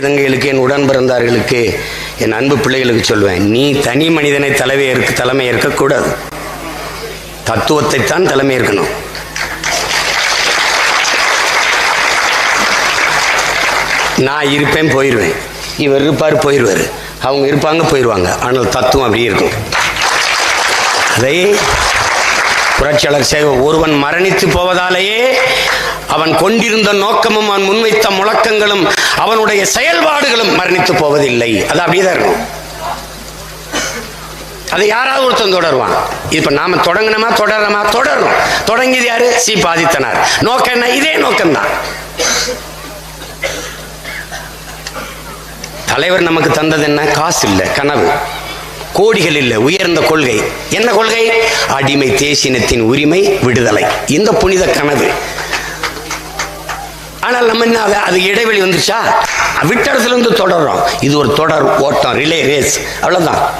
தங்கைகளுக்கு என் உடன் பிறந்தார்களுக்கு என் அன்பு பிள்ளைகளுக்கு சொல்வேன் நீ தனி மனிதனை தலைமை ஏற்க தலைமை ஏற்கக்கூடாது. தத்துவத்தை தான் தலைமை ஏற்கணும். நான் இருப்பேன் போயிடுவேன் இவர் இருப்பார் போயிடுவார் அவங்க இருப்பாங்க போயிடுவாங்க ஆனால் தத்துவம் அப்படி இருக்கும். அதை புரட்சியாளர் சேவை ஒருவன் மரணித்து போவதாலேயே அவன் கொண்டிருந்த நோக்கமும் அவன் முன்வைத்த முழக்கங்களும் அவனுடைய செயல்பாடுகளும் மரணித்து போவதில்லை. அது அப்படியேதான் இருக்கும். அதை யாராவது ஒருத்தன் தொடருவான். இப்ப நாம தொடங்கினமா தொடரமா தொடரும் தொடங்கியது யாரு? சி. பாதித்தனார். நோக்கம் என்ன? இதே நோக்கம்தான். தலைவர் நமக்கு தந்தது என்ன? காசு இல்லை கனவு. கோடிகள் இல்லை உயர்ந்த கொள்கை. என்ன கொள்கை? அடிமை தேசினத்தின் உரிமை விடுதலை. இந்த புனித கனவு. ஆனால் நம்ம என்ன அது- அது இடைவெளி வந்துருச்சா? விட்ட இடத்துல இருந்து தொடர்றோம். இது ஒரு தொடர் ஓட்டம் ரிலே ரேஸ். அவ்வளவுதான்.